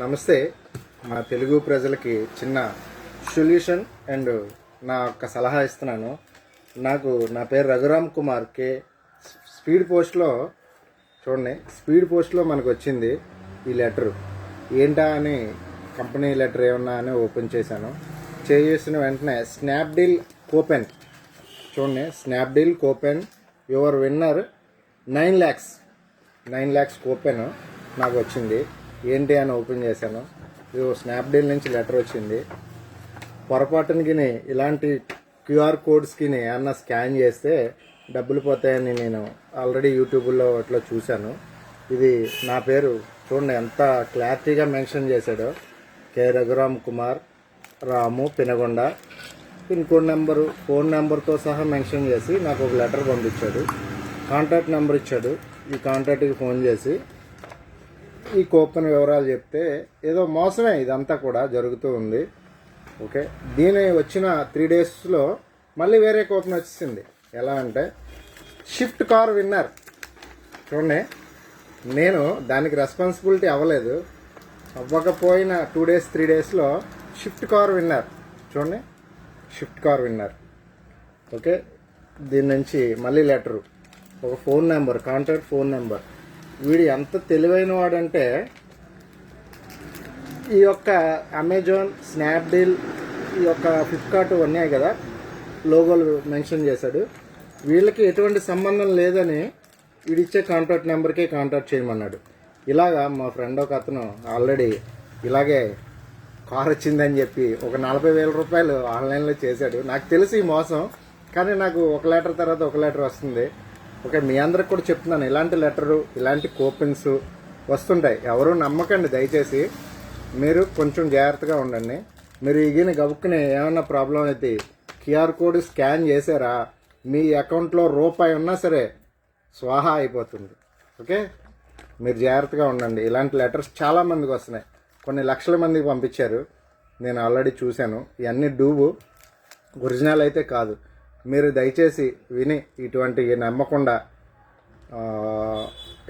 నమస్తే. మా తెలుగు ప్రజలకి చిన్న సొల్యూషన్ అండ్ నా యొక్క సలహా ఇస్తున్నాను. నాకు నా పేరు రఘురామ్ కుమార్ కే. స్పీడ్ పోస్ట్లో చూడండి స్పీడ్ పోస్ట్లో మనకు వచ్చింది ఈ లెటర్. ఏంటా అని కంపెనీ లెటర్ ఏమన్నా అని ఓపెన్ చేశాను. చేసిన వెంటనే స్నాప్డీల్ కూపెన్. చూడండి Snapdeal coupon. Your winner nine lakhs nine lakhs coupon నాకు వచ్చింది. ఏంటి అని ఓపెన్ చేశాను. ఇది స్నాప్డీల్ నుంచి లెటర్ వచ్చింది. పొరపాటునికి ఇలాంటి క్యూఆర్ కోడ్స్కి ఏమన్నా స్కాన్ చేస్తే డబ్బులు పోతాయని నేను ఆల్రెడీ యూట్యూబ్లో అట్లా చూశాను. ఇది నా పేరు చూడండి ఎంత క్లారిటీగా మెన్షన్ చేశాడో. K Raghuram Kumar Ramu Pinagonda. Pin code number phone నెంబర్తో సహా మెన్షన్ చేసి నాకు ఒక లెటర్ పంపించాడు. కాంటాక్ట్ నెంబర్ ఇచ్చాడు. ఈ కాంటాక్ట్కి ఫోన్ చేసి ఈ కూపన్ వివరాలు చెప్తే ఏదో మోసమే ఇదంతా కూడా జరుగుతూ ఉంది. ఓకే? దీని వచ్చిన త్రీ డేస్లో మళ్ళీ వేరే కూపన్ వచ్చింది ఎలా అంటే షిఫ్ట్ కార్ విన్నర్ చూడండి నేను దానికి రెస్పాన్సిబిలిటీ అవ్వలేదు. అవ్వకపోయిన టూ డేస్ త్రీ డేస్లో షిఫ్ట్ కార్ విన్నర్ చూడండి షిఫ్ట్ కార్ విన్నర్ ఓకే? దీని నుంచి మళ్ళీ లెటరు ఒక phone number contact phone number వీడు ఎంత తెలివైన వాడంటే ఈ యొక్క అమెజాన్ స్నాప్డీల్ ఈ యొక్క ఫ్లిప్కార్ట్ ఉన్నాయి కదా లోగోలు మెన్షన్ చేశాడు. వీళ్ళకి ఎటువంటి సంబంధం లేదని వీడిచ్చే కాంటాక్ట్ నెంబర్కే కాంటాక్ట్ చేయమన్నాడు. ఇలాగా మా ఫ్రెండ్ ఒక అతను ఆల్రెడీ ఇలాగే కార్ వచ్చిందని చెప్పి ఒక నలభై వేల రూపాయలు ఆన్లైన్లో చేశాడు. నాకు తెలిసి ఈ మోసం కానీ నాకు ఒక లెటర్ తర్వాత ఒక లెటర్ వస్తుంది. ఓకే మీ అందరికి కూడా చెప్తున్నాను ఇలాంటి లెటరు ఇలాంటి కూపన్స్ వస్తుంటాయి. ఎవరు నమ్మకండి దయచేసి మీరు కొంచెం జాగ్రత్తగా ఉండండి. మీరు ఈగిన గబుక్కుని ఏమన్నా ప్రాబ్లం అయితే క్యూఆర్ కోడ్ స్కాన్ చేశారా మీ అకౌంట్లో రూపాయి ఉన్నా సరే స్వాహా అయిపోతుంది. ఓకే? మీరు జాగ్రత్తగా ఉండండి. ఇలాంటి లెటర్స్ చాలా మందికి వస్తున్నాయి. కొన్ని లక్షల మందికి పంపించారు. నేను ఆల్రెడీ చూశాను. ఇవన్నీ డూబు. ఒరిజినల్ అయితే కాదు. మీరు దయచేసి విని ఇటువంటి నమ్మకుండా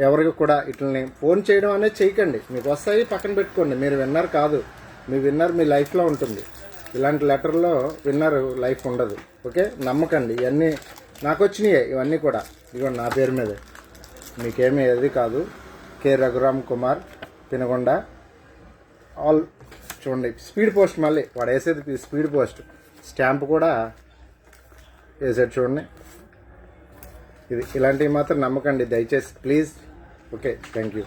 ఎవరికి కూడా ఇట్లని ఫోన్ చేయడం అనేది చేయకండి. మీకు వస్తాయి పక్కన పెట్టుకోండి. మీరు విన్నర్ కాదు. మీ విన్నర్ మీ లైఫ్లో ఉంటుంది. ఇలాంటి లెటర్లో విన్నర్ లైఫ్ ఉండదు. ఓకే? నమ్మకండి. ఇవన్నీ నాకు వచ్చినాయి ఇవన్నీ కూడా. ఇదిగోండి నా పేరు మీదే. మీకేమీ ఏది కాదు. కె. రఘురామ్ కుమార్ తినగొండ. ఆల్ చూడండి స్పీడ్ పోస్ట్ మళ్ళీ. వాడు వేసేది స్పీడ్ పోస్ట్. స్టాంప్ కూడా వేసాడు చూడండి. ఇది ఇలాంటివి మాత్రం నమ్మకండి. దయచేసి ప్లీజ్. Okay thank you.